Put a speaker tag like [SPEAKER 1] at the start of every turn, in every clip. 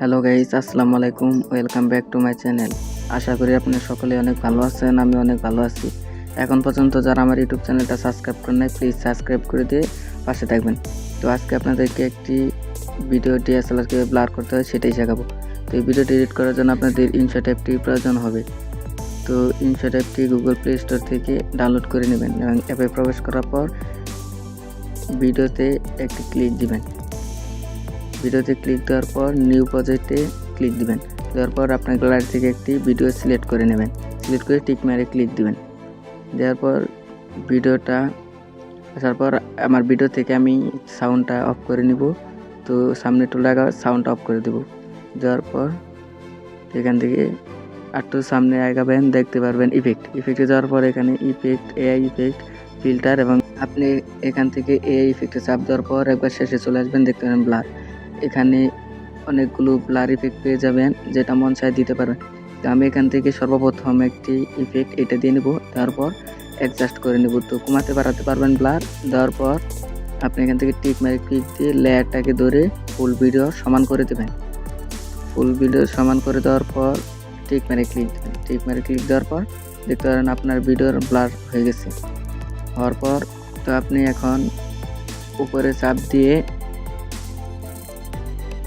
[SPEAKER 1] Hello guys আসসালামু আলাইকুম welcome back to my channel আশা করি আপনি সকলে অনেক ভালো আছেন, আমি অনেক ভালো আছি। এখন পর্যন্ত যারা আমার ইউটিউব চ্যানেলটা সাবস্ক্রাইব করেন নাই প্লিজ সাবস্ক্রাইব করে দিয়ে পাশে থাকবেন। তো আজকে আপনাদেরকে একটি ভিডিও ডিএসএলআর কীভাবে ব্লার করতে হয় সেটাই শেখাবো। তো এই ভিডিওটি এডিট করার জন্য আপনাদের ইনশট অ্যাপটি প্রয়োজন হবে। তো ইনশট অ্যাপটি গুগল প্লে স্টোর থেকে ডাউনলোড করে নেবেন এবং অ্যাপে প্রবেশ করার পর ভিডিওতে একটি ক্লিক দিবেন। ভিডিওতে ক্লিক দেওয়ার পর নিউ প্রজেক্টে ক্লিক দিবেন। দেওয়ার পর আপনার গ্যালারি থেকে একটি ভিডিও সিলেক্ট করে নেবেন। সিলেক্ট করে টিক মেরে ক্লিক দিবেন। দেওয়ার পর ভিডিওটা আসার পর আমার ভিডিও থেকে আমি সাউন্ডটা অফ করে নিব। তো সামনে একটু লাগা সাউন্ড অফ করে দেব। দেওয়ার পর এখান থেকে একটু সামনে আগাবেন, দেখতে পারবেন ইফেক্ট ইফেক্টে যাওয়ার পর এখানে ইফেক্ট এআই ইফেক্ট ফিল্টার এবং আপনি এখান থেকে এআই ইফেক্টে চাপ দেওয়ার পর একবার শেষে চলে আসবেন, দেখতে পাবেন ব্লার এখানে অনেকগুলো ব্লার ইফেক্ট পেয়ে যাবেন, যেটা মন চায় দিতে পারবেন। তো আমি এখান থেকে সর্বপ্রথম একটি ইফেক্ট এটা দিয়ে নেব, তারপর অ্যাডজাস্ট করে নেব। তো কমাতে বাড়াতে পারবেন ব্লার দেওয়ার পর আপনি এখান থেকে টিক মারি ক্লিক দিয়ে লেয়ারটাকে ধরে ফুল ভিডিও সমান করে দেবেন। ফুল ভিডিও সমান করে দেওয়ার পর টিক মারি ক্লিক দেবেন। টিক মারি ক্লিক দেওয়ার পর দেখতে পারেন আপনার ভিডিওর ব্লার হয়ে গেছে। হওয়ার পর তো আপনি এখন উপরে চাপ দিয়ে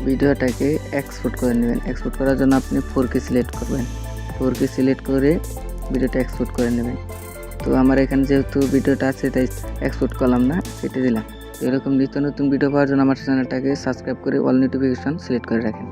[SPEAKER 1] ভিডিওটাকে এক্সপোর্ট করে নেবেন। এক্সপোর্ট করার জন্য আপনি ফোর কে সিলেক্ট করবেন। ফোর কে সিলেক্ট করে ভিডিওটা এক্সপোর্ট করে নেবেন। তো আমার এখানে যেহেতু ভিডিওটা আছে, তাই এক্সপোর্ট করলাম না, কেটে দিলাম। এরকম নিত্য নতুন ভিডিও পাওয়ার জন্য আমার চ্যানেলটাকে সাবস্ক্রাইব করে অল নোটিফিকেশন সিলেক্ট করে রাখেন।